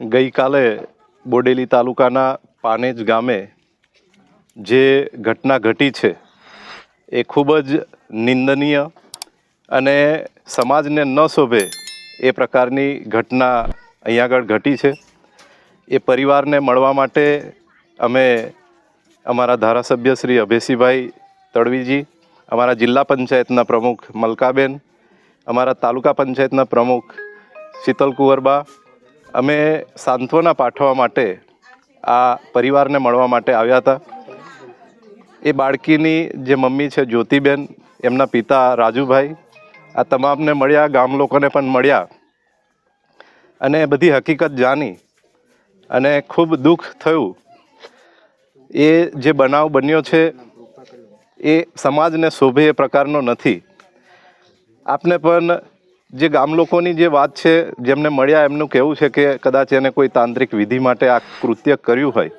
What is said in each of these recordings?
ગઈકાલે બોડેલી તાલુકાના પાનેજ ગામે જે ઘટના ઘટી છે, એ ખૂબ જ નિંદનીય અને સમાજને ન શોભે એ પ્રકારની ઘટના અહીંયા આગળ ઘટી છે. એ પરિવારને મળવા માટે અમે અમારા ધારાસભ્ય શ્રી અભેસીભાઈ તડવીજી, અમારા જિલ્લા પંચાયતના પ્રમુખ મલકાબેન, અમારા તાલુકા પંચાયતના પ્રમુખ શીતલ કુંવરબા અમે સાંત્વના પાઠવા માટે આ પરિવારને મળવા માટે આવ્યા હતા. એ બાળકીની જે મમ્મી છે જ્યોતિબેન, એમના પિતા રાજુભાઈ, આ તમામને મળ્યા, ગામ લોકોને પણ મળ્યા અને બધી હકીકત જાણી અને ખૂબ દુઃખ થયું. એ જે બનાવ બન્યો છે એ સમાજને શોભે એ પ્રકારનો નથી. આપને પણ જે ગામ લોકોની જે વાત છે, જેમને મળ્યા, એમનું કહેવું છે કે કદાચ એને કોઈ તાંત્રિક વિધિ માટે આ કૃત્ય કર્યું હોય.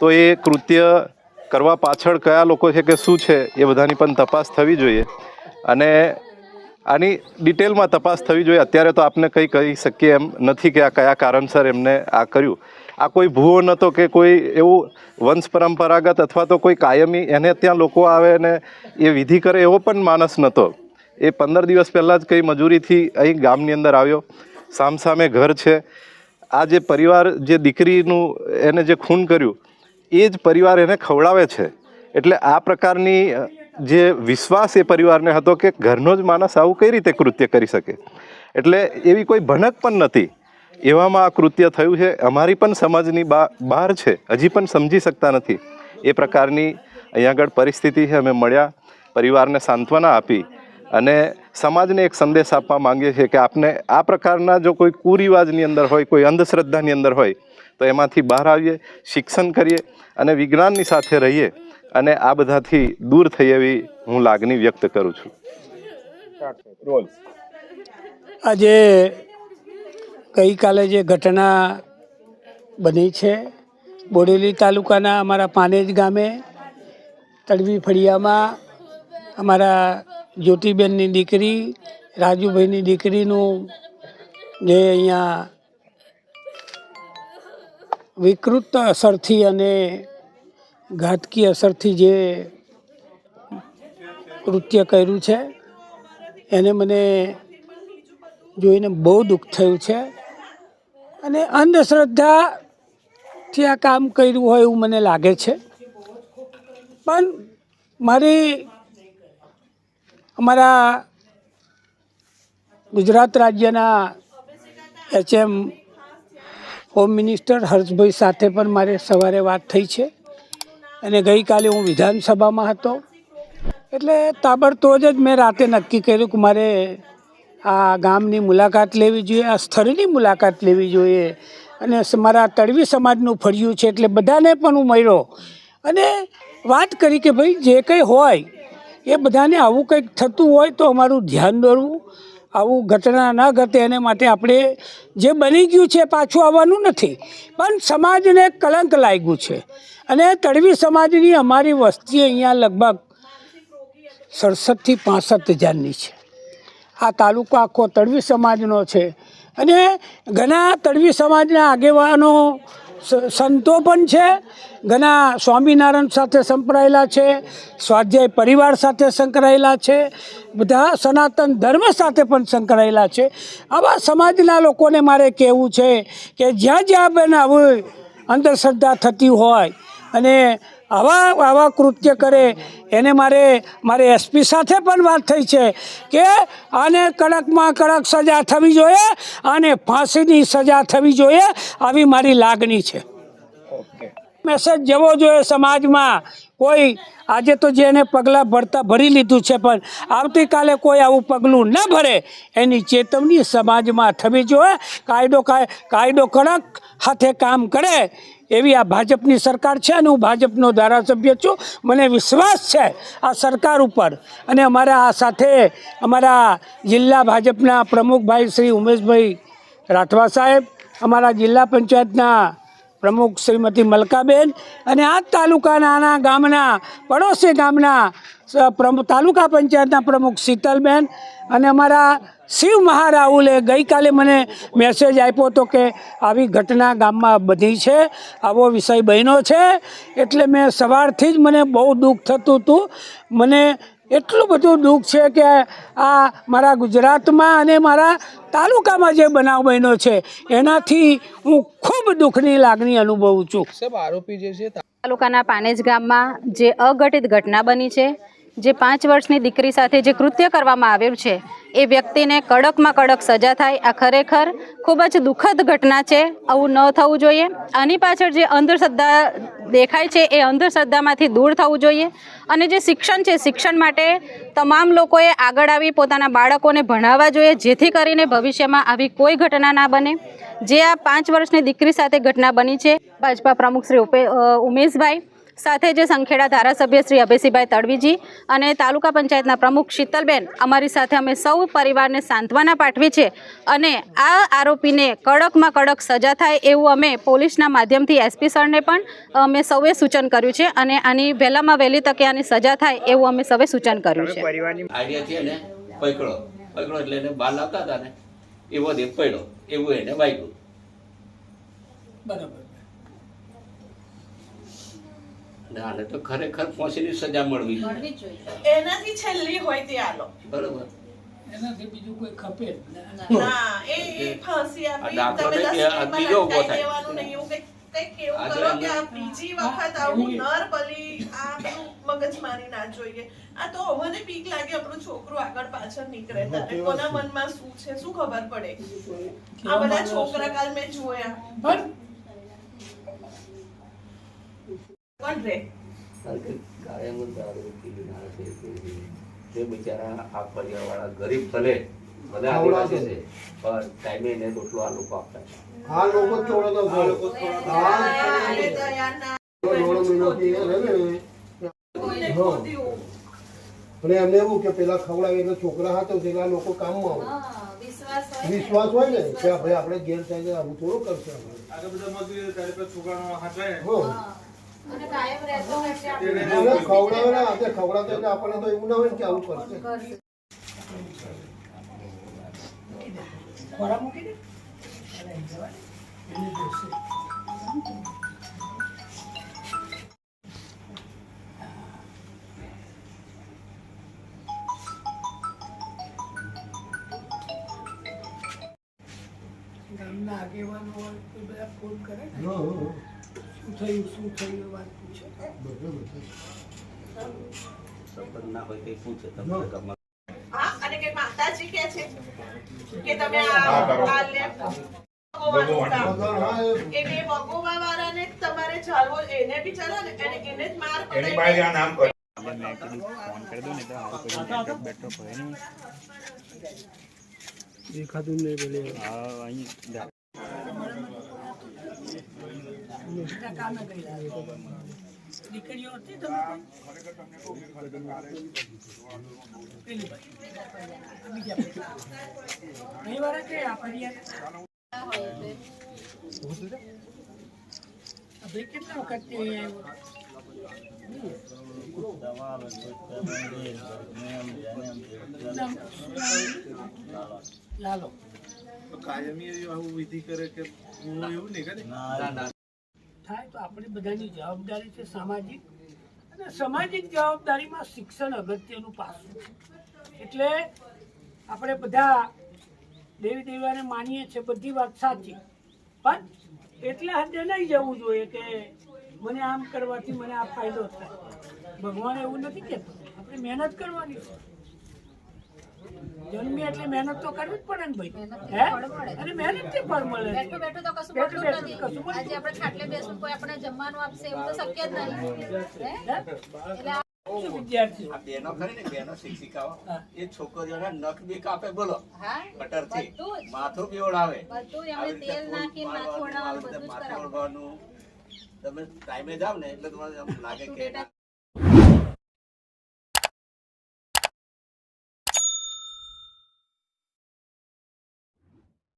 તો એ કૃત્ય કરવા પાછળ કયા લોકો છે કે શું છે, એ બધાની પણ તપાસ થવી જોઈએ. અને આની ડિટેલમાં તપાસ થવી જોઈએ. અત્યારે તો આપણે કંઈ કહી શકીએ એમ નથી કે આ કયા કારણસર એમને આ કર્યું. આ કોઈ ભૂવો નહોતો કે કોઈ એવું વંશ પરંપરાગત અથવા તો કોઈ કાયમી, એને ત્યાં લોકો આવે ને એ વિધિ કરે એવો પણ માણસ નહોતો. એ પંદર દિવસ પહેલાં જ કંઈ મજૂરીથી અહીં ગામની અંદર આવ્યો. સામસામે ઘર છે. આ જે પરિવાર, જે દીકરીનું એને જે ખૂન કર્યું, એ જ પરિવાર એને ખવડાવે છે. એટલે આ પ્રકારની જે વિશ્વાસ એ પરિવારને હતો કે ઘરનો જ માણસ આવું કઈ રીતે કૃત્ય કરી શકે? એટલે એવી કોઈ ભનક પણ નથી. એવામાં આ કૃત્ય થયું છે. અમારી પણ સમજની બહાર છે. હજી પણ સમજી શકતા નથી. એ પ્રકારની અહીંયા આગળ પરિસ્થિતિ છે. અમે મળ્યા. પરિવારને સાંત્વના આપી. અને સમાજને એક સંદેશ આપવા માંગીએ છીએ કે આપને આ પ્રકારના જો કોઈ કુરિવાજની અંદર હોય કોઈ અંધશ્રદ્ધાની અંદર હોય તો એમાંથી બહાર આવીએ શિક્ષણ કરીએ અને વિજ્ઞાનની સાથે રહીએ અને આ બધાથી દૂર થઈ એવી હું લાગણી વ્યક્ત કરું છું. આજે ગઈકાલે જે ઘટના બની છે બોડેલી તાલુકાના અમારા પાનેજ ગામે તળવી ફળિયામાં અમારા જ્યોતિબેનની દીકરી, રાજુભાઈની દીકરીનું જે અહીંયા વિકૃત અસરથી અને ઘાતકી અસરથી જે કૃત્ય કર્યું છે, એને મને જોઈને બહુ દુઃખ થયું છે. અને અંધશ્રદ્ધાથી આ કામ કર્યું હોય એવું મને લાગે છે. પણ મારી અમારા ગુજરાત રાજ્યના એચએમ હોમ મિનિસ્ટર હર્ષભાઈ સાથે પણ મારે સવારે વાત થઈ છે. અને ગઈકાલે હું વિધાનસભામાં હતો. એટલે તાબડતોડ જ મેં રાતે નક્કી કર્યું કે મારે આ ગામની મુલાકાત લેવી જોઈએ, આ સ્થળની મુલાકાત લેવી જોઈએ. અને મારા તળવી સમાજનું ફળિયું છે એટલે બધાને પણ હું મળ્યો. અને વાત કરી કે ભાઈ, જે કંઈ હોય એ બધાને આવું કંઈક થતું હોય તો અમારું ધ્યાન દોરવું. આવું ઘટના ન ઘટે એને માટે આપણે જે બની ગયું છે પાછું આવવાનું નથી. પણ સમાજને કલંક લાગ્યું છે. અને તળવી સમાજની અમારી વસ્તી અહીંયા લગભગ સડસઠથી પાસઠ હજારની છે. આ તાલુકો આખો તળવી સમાજનો છે. અને ઘણા તળવી સમાજના આગેવાનો સંતો પણ છે, ઘણા સ્વામિનારાયણ સાથે સંકળાયેલા છે, સ્વાધ્યાય પરિવાર સાથે સંકળાયેલા છે, બધા સનાતન ધર્મ સાથે પણ સંકળાયેલા છે. આવા સમાજના લોકોને મારે કહેવું છે કે જ્યાં જ્યાં બેન આવું અંધશ્રદ્ધા થતી હોય અને આવા આવા કૃત્ય કરે. એને મારે મારે એસપી સાથે પણ વાત થઈ છે કે આને કડકમાં કડક સજા થવી જોઈએ અને ફાંસીની સજા થવી જોઈએ આવી મારી લાગણી છે. મેસેજ જવો જોઈએ સમાજમાં. કોઈ આજે તો જેને પગલાં ભરતા ભરી લીધું છે પણ આવતીકાલે કોઈ આવું પગલું ન ભરે એની ચેતવણી સમાજમાં થવી જોઈએ. કાયદો કાય- કાયદો કડક હાથે કામ કરે એવી આ ભાજપની સરકાર છે અને હું ભાજપનો ધારાસભ્ય છું. મને વિશ્વાસ છે આ સરકાર ઉપર. અને અમારા આ સાથે અમારા જિલ્લા ભાજપના પ્રમુખભાઈ શ્રી ઉમેશભાઈ રાઠવા સાહેબ, અમારા જિલ્લા પંચાયતના પ્રમુખ શ્રીમતી મલકાબેન અને આ તાલુકાના ગામના, પડોશી ગામના તાલુકા પંચાયતના પ્રમુખ શીતલબેન અને અમારા શિવ મહારાહુલે ગઈકાલે મને મેસેજ આપ્યો હતો કે આવી ઘટના ગામમાં બધી છે આવો વિષય બન્યો છે. એટલે મેં સવારથી જ મને બહુ દુઃખ થતું હતું. મને એટલું બધું દુઃખ છે કે આ મારા ગુજરાતમાં અને મારા તાલુકામાં જે બનાવ બન્યો છે એનાથી હું ખૂબ દુઃખની લાગણી અનુભવું છું. સાહેબ આરોપી જે છે તાલુકાના પાનેજ ગામમાં જે અઘટિત ઘટના બની છે જે પાંચ વર્ષની દીકરી સાથે જે કૃત્ય કરવામાં આવ્યું છે, એ વ્યક્તિને કડકમાં કડક સજા થાય. આ ખરેખર ખૂબ જ દુઃખદ ઘટના છે. આવું ન થવું જોઈએ. આની પાછળ જે અંધશ્રદ્ધા દેખાય છે, એ અંધશ્રદ્ધામાંથી દૂર થવું જોઈએ. અને જે શિક્ષણ છે, શિક્ષણ માટે તમામ લોકોએ આગળ આવી પોતાના બાળકોને ભણાવવા જોઈએ, જેથી કરીને ભવિષ્યમાં આવી કોઈ ઘટના ના બને. જે આ પાંચ વર્ષની દીકરી સાથે ઘટના બની છે, ભાજપા પ્રમુખ શ્રી ઉમેશભાઈ સાથે જે સંખેડા ધારાસભ્ય શ્રી અભયસિંહભાઈ તડવીજી અને તાલુકા પંચાયતના પ્રમુખ શીતલબેન અમારી સાથે અમે સૌ પરિવારને સાંત્વના પાઠવી છે અને આ આરોપીને કડકમાં કડક સજા થાય એવું અમે પોલીસના માધ્યમથી એસપી સરને પણ અમે સૌએ સૂચન કર્યું છે અને આની વહેલામાં વહેલી તકે આની સજા થાય એવું અમે સૌએ સૂચન કર્યું છે. આઈડિયા છે ને પકડો. પકડો એટલે એને બહાર લાવતા હતા ને. એવો દે પડ્યો. એવું એને વાગ્યું. બરાબર. અને આને તો ખરેખર ફાંસીની સજા મળવી જોઈએ. એનાથી છેલ્લી હોય તે આલો. બરોબર. એનાથી બીજું કોઈ ખપે ના. એ ફાંસી આપી તમે એવું કરો કે આ વખત આવું નર બલી આ મગજ મારી ના જોઈએ. આ તો અમને બીક લાગે આપણું છોકરું આગળ પાછળ નીકળે તારે. કોના મનમાં શું છે શું ખબર પડે? આ બધા છોકરા કાલ મેં જોયા પણ કોણ રે? કાયમ દારૂ પીને આ છે તે બિચારા આ પરિવારવાળા ગરીબ ભલે ભલે આદિવાસી છે. પણ ટાઈમે એને રોટલો આ લોકો આપતા હતા. લોકો જ તો આ અરે દયા ના. દોઢ મહિનાથી એ રહે ને, કોઈને ખોદ્યું. અને એમને એવું કે પેલા ખવડાવે એટલે છોકરા હાથે પેલા લોકો કામમાં આવે. વિશ્વાસ હોય ને. કે ભાઈ આપણે ઘેર થાય આવું થોડું કરશે આપણે. હા. અને ખવડાવે ને હાથે એટલે આપણને તો એવું ના હોય કે આવું કરશે. ખોરા મૂકી દે. ગામના આગેવાનો હોય તો બધા ફોન કરે ને? શું થયું શું થયું એ વાત પૂછે હા. બધું બધું. સંબંધ ના હોય તે પૂછે તમને ગમે અને કે માતાજી કે છે કે તમે આ આ લે ભગવાનનું કામ. વગર હા, એ એ બે ભગોવા વાળાને તમારે ચાલવો એને બી ચાલો ને એને એને જ માર એની પડાય નામ કર તમે પેલી બાજુ. બીજા બાજુ. નહીં કે આ ફરિયાદ આ ભાઈ કેટલા વખતથી અહીંયા આવ્યો? લાલો થાય તો આપણી બધાની જવાબદારી છે સામાજિક. અને સામાજિક જવાબદારીમાં શિક્ષણ અગત્યનું પાસું એટલે આપણે બધા દેવી દેવાને માનીએ છીએ, બધી વાત સાચી. પણ એટલા હદે નહીં જવું જોઈએ કે મને આમ કરવાથી મને આ ફાયદો થાય. ભગવાન એવું નથી કહેતો. આપણે મહેનત કરવાની છે. જન્મી એટલે મહેનત તો કરવી જ પડે ને ભાઈ. હે? અને મહેનતથી ફળ મળે બેઠો બેઠું તો કશું બેઠું મળતું નથી. આજે આપણે ખાટલે બેસું કોઈ આપણે જમવાનું આપશે એવું તો શક્ય જ નહીં. હે? એટલે આ શું વિદ્યાર્થી? આ બેનો ખરી બેનો શિક્ષિકાઓ એ છોકરીઓના નખ બી કાપે બોલો. હા કટરથી બધું જ. માથું. ઓળવાનું. તમે ટાઈમે જાવ ને એટલે તમારે એમ લાગે કે